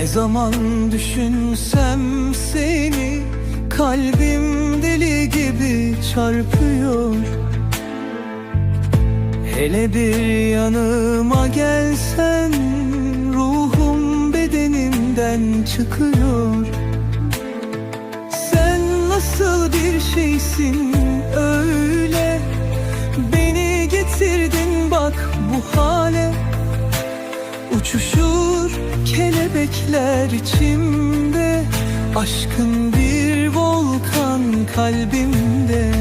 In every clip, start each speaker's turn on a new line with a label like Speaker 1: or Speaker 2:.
Speaker 1: Ne zaman düşünsem seni Kalbim deli gibi çarpıyor. Hele bir yanıma gelsen Ruhum bedenimden çıkıyor. Sen nasıl bir şeysin öyle? Beni getirdin bak bu hale. Uçuşur kelebekler içimde Aşkın bir volkan kalbimde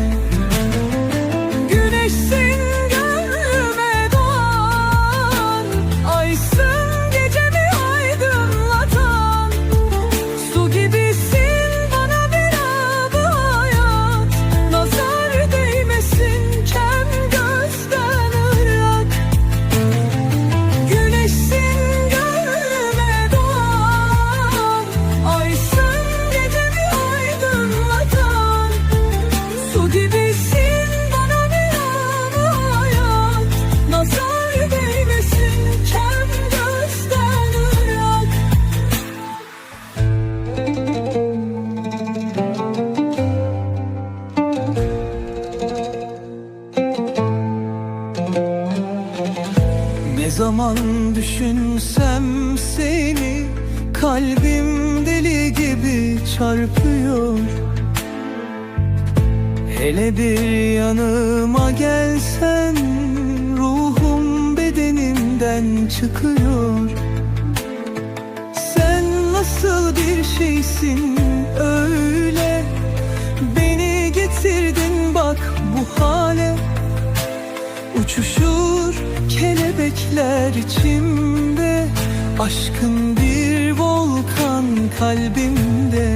Speaker 1: Ne zaman düşünsem seni Kalbim deli gibi çarpıyor. Hele bir yanıma gelsen Ruhum bedenimden çıkıyor. Sen nasıl bir şeysin öyle getirdin bak bu hale. Uçuşur kelebekler içimde Aşkın bir volkan kalbimde